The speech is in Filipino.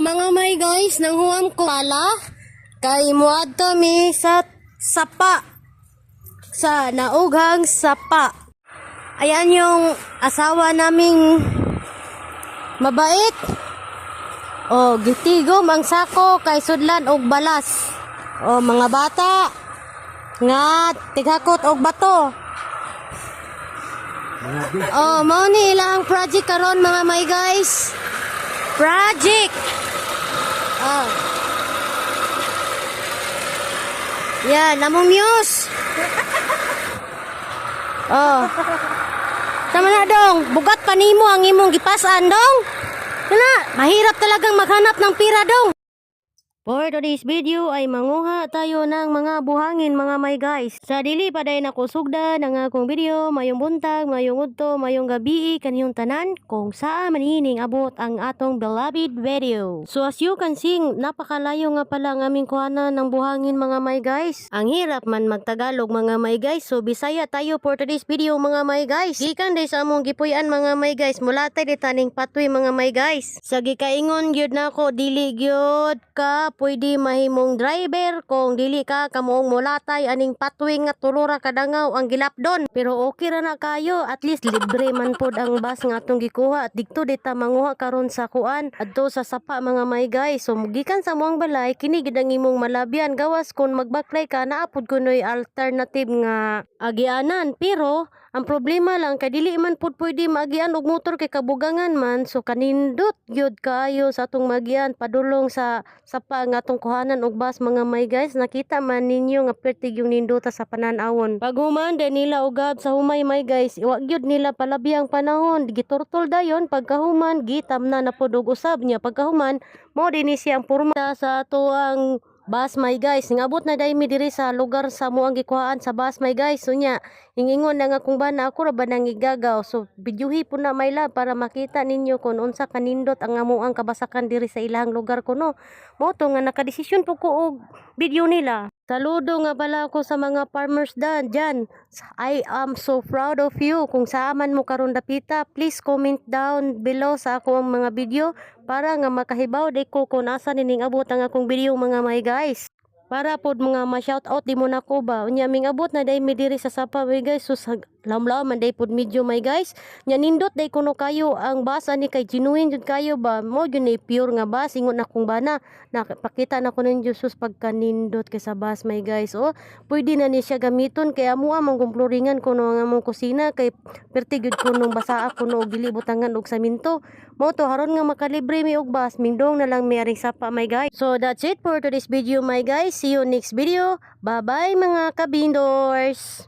Mga may guys, nanghuam ko pala kay muadto mi sa sapa sa naughang sapa. Ayan yung asawa naming mabait. O, gitigom ang sako kay sudlan og balas. O, mga bata, nga tighakot og bato. Oh, mao ni ilang project karon mga may guys. Project. Oh. Yan, muse. Oh. Tama na dong, bugat pa nimo ang imong gipasan dong. Kana, mahirap talagang maghanap ng pira dong. For today's video ay manguha tayo ng mga buhangin mga may guys. Sa dili pa day nako sugda ng akong video, mayong buntag, mayong udto, mayong gabi kaniyong tanan kung saan manining abot ang atong beloved video. So as you can see, napakalayo nga pala ang aming kuhanan ng buhangin mga may guys. Ang hirap man magtagalog mga may guys. So Bisaya tayo for today's video mga may guys. Gikan day sa among gipuy-an mga may guys. Mulatay di taning patwi mga may guys. Sa gikaingon gyud nako dili gyud ka pwede mahimong driver kung dili ka kamuong mulatay aning patwi nga tulura kadangaw ang gilapdon. Pero okay ra na kayo. At least libre man pod ang bus nga atong gikuha. At dikto dita manguha karon sa kuan. Adto sa sapa mga may guys. So gikan sa muang balay kini gid ang imong malabyan. Gawas kung magbaklay ka naapod kunoy alternative nga agianan. Pero ang problema lang kay dili man pud pwede maagian og motor kay kabugangan man so kanindot gyud kaayo sa atong magian padulong sa sapa nga atong kuhanan og bus mga may guys. Nakita man ninyo nga pertig yung nindota sa pananawon. Pag human din nila ugab. Sa humay may guys wa gyud nila palabiyang panahon. Giturtol dayon pagkahuman gitam na na og usab niya. Pagkahuman mo din ni siyang porma sa ato ang Bas my guys, ngabot na dai mi diri sa lugar sa mo ang gikuhaan sa bus my guys. So nya, ingingon na nga kung ba na ako ra ba nang igagaw. So bidyuhi po na may lab para makita ninyo kung unsa kanindot ang amo ang kabasakan diri sa ilang lugar kuno. Mo to nga nakadesisyon po ko og video nila. Saludo nga pala ako sa mga farmers dan dyan. I am so proud of you. Kung saaman mo karon dapita, please comment down below sa ako ang mga video para nga makahibaw di ko kung asa nining abot ang akong video mga may guys. Para pod mga ma-shout out di mo na ko ba. Unya ming abot na day mi diri sa sapa may guys. So sa lamlaw man day pod medyo may guys. Nya nindot day kuno kayo ang basa ni kay genuine jud kayo ba. Mo jud ni pure nga bas ingon na kong bana. Nakapakita na ko ninyo sus pagka nindot kay sa bas may guys. O pwede na ni siya gamiton kay amo among kumploringan kuno ang among kusina kay perti gyud kuno basaa kuno og dili butangan og saminto. Mo to haron nga makalibre mi og bas mindong na lang mi sapa my guys. So that's it for today's video my guys. See you next video. Bye bye mga kabindors.